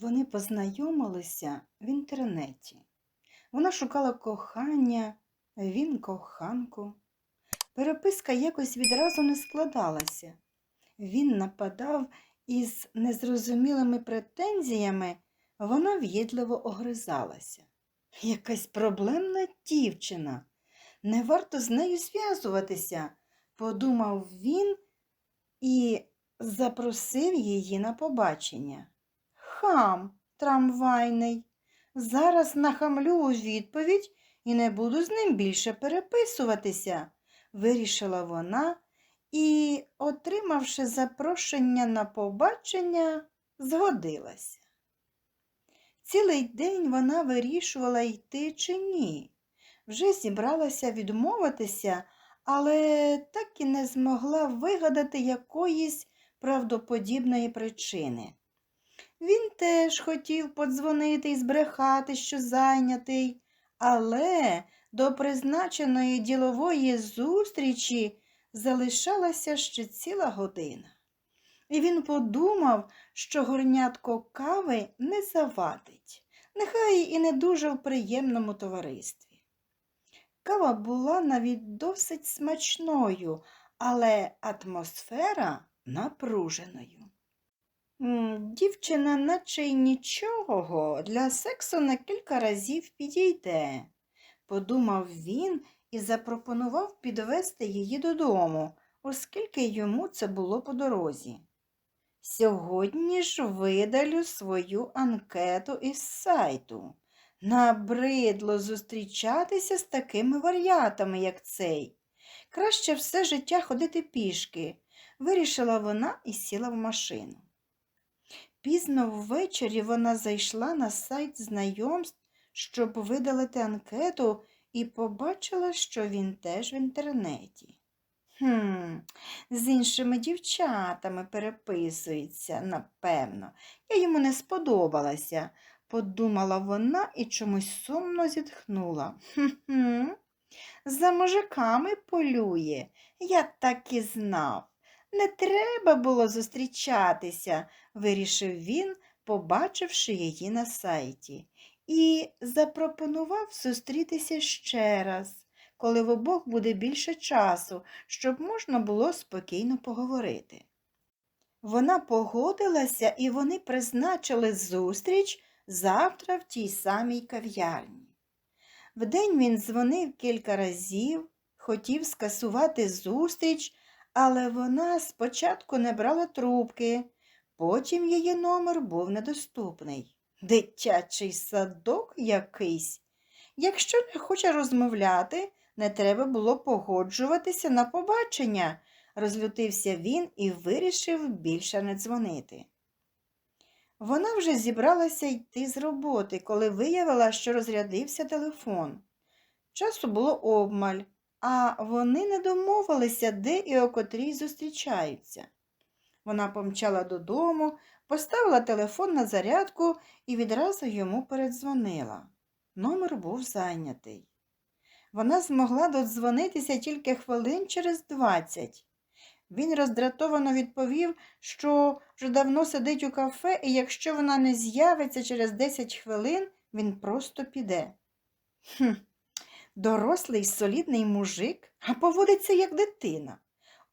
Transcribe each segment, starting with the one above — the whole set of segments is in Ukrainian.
Вони познайомилися в інтернеті. Вона шукала кохання, він коханку. Переписка якось відразу не складалася. Він нападав із незрозумілими претензіями, вона в'їдливо огризалася. Якась проблемна дівчина. Не варто з нею зв'язуватися, подумав він і запросив її на побачення. Хам трамвайний. Зараз нахамлю у відповідь і не буду з ним більше переписуватися, вирішила вона і, отримавши запрошення на побачення, згодилася. Цілий день вона вирішувала йти чи ні. Вже зібралася відмовитися, але так і не змогла вигадати якоїсь правдоподібної причини. Він теж хотів подзвонити і збрехати, що зайнятий, але до призначеної ділової зустрічі залишалася ще ціла година. І він подумав, що горнятко кави не завадить, нехай і не дуже в приємному товаристві. Кава була навіть досить смачною, але атмосфера напруженою. Дівчина, наче й нічого, для сексу на кілька разів підійде, подумав він і запропонував підвести її додому, оскільки йому це було по дорозі. Сьогодні ж видалю свою анкету із сайту. Набридло зустрічатися з такими варіатами, як цей. Краще все життя ходити пішки, вирішила вона і сіла в машину. Пізно ввечері вона зайшла на сайт знайомств, щоб видалити анкету, і побачила, що він теж в інтернеті. Хм, з іншими дівчатами переписується, напевно. Я йому не сподобалася, подумала вона і чомусь сумно зітхнула. Хм-хм, за мужиками полює, я так і знав. Не треба було зустрічатися, вирішив він, побачивши її на сайті, і запропонував зустрітися ще раз, коли в обох буде більше часу, щоб можна було спокійно поговорити. Вона погодилася, і вони призначили зустріч завтра в тій самій кав'ярні. Вдень він дзвонив кілька разів, хотів скасувати зустріч, але вона спочатку не брала трубки, потім її номер був недоступний. Дитячий садок якийсь. Якщо не хоче розмовляти, не треба було погоджуватися на побачення, розлютився він і вирішив більше не дзвонити. Вона вже зібралася йти з роботи, коли виявила, що розрядився телефон. Часу було обмаль, а вони не домовилися, де і о котрій зустрічаються. Вона помчала додому, поставила телефон на зарядку і відразу йому передзвонила. Номер був зайнятий. Вона змогла додзвонитися тільки хвилин через двадцять. Він роздратовано відповів, що вже давно сидить у кафе, і якщо вона не з'явиться через 10 хвилин, він просто піде. Хм, дорослий солідний мужик, а поводиться як дитина.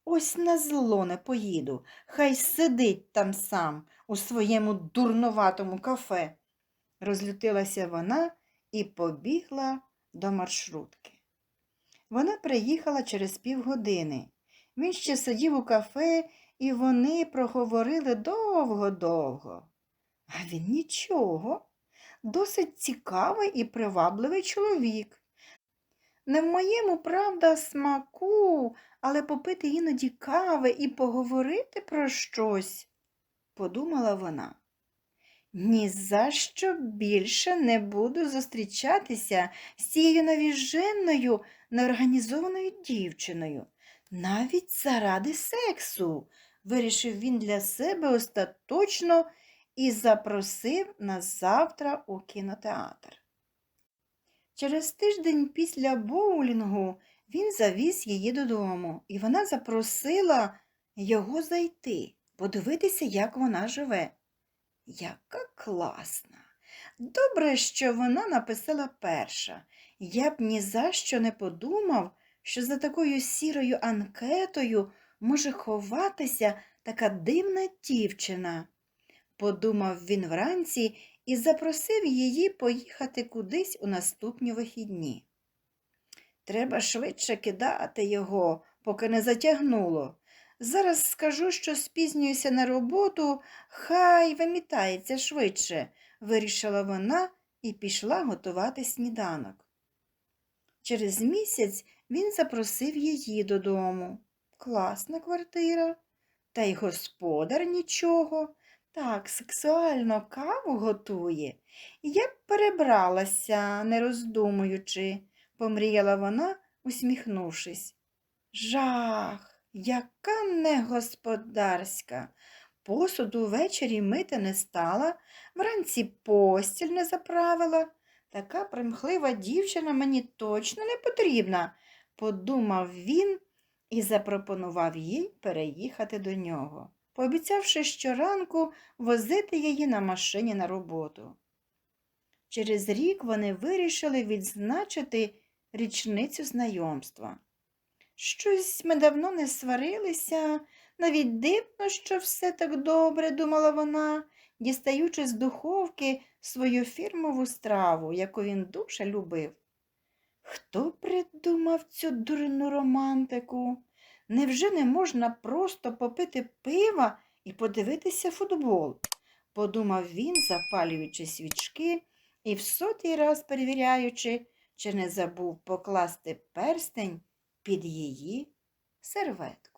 Ось на зло не поїду, хай сидить там сам у своєму дурноватому кафе. Розлютилася вона і побігла до маршрутки. Вона приїхала через півгодини. Він ще сидів у кафе, і вони проговорили довго-довго. А він нічого, досить цікавий і привабливий чоловік. Не в моєму, правда, смаку, але попити іноді кави і поговорити про щось, подумала вона. Ні за що більше не буду зустрічатися з цією навіженною, неорганізованою дівчиною, навіть заради сексу, вирішив він для себе остаточно і запросив на завтра у кінотеатр. Через тиждень після боулінгу він завіз її додому, і вона запросила його зайти, подивитися, як вона живе. Яка класна. Добре, що вона написала перша. Я б ні за що не подумав, що за такою сірою анкетою може ховатися така дивна дівчина. Подумав він вранці і запросив її поїхати кудись у наступні вихідні. Треба швидше кидати його, поки не затягнуло. Зараз скажу, що спізнююся на роботу, хай вимітається швидше, вирішила вона і пішла готувати сніданок. Через місяць він запросив її додому. Класна квартира. Та й господар нічого. Так сексуально каву готує. Я б перебралася, не роздумуючи, помріяла вона, усміхнувшись. Жах, яка негосподарська. Посуду ввечері мити не стала, вранці постіль не заправила. Така примхлива дівчина мені точно не потрібна, подумав він і запропонував їй переїхати до нього, пообіцявши щоранку возити її на машині на роботу. Через рік вони вирішили відзначити річницю знайомства. Щось ми давно не сварилися, навіть дивно, що все так добре, думала вона, дістаючи з духовки свою фірмову страву, яку він дуже любив. Хто придумав цю дурну романтику? Невже не можна просто попити пива і подивитися футбол? подумав він, запалюючи свічки і в сотий раз перевіряючи, чи не забув покласти перстень під її серветку.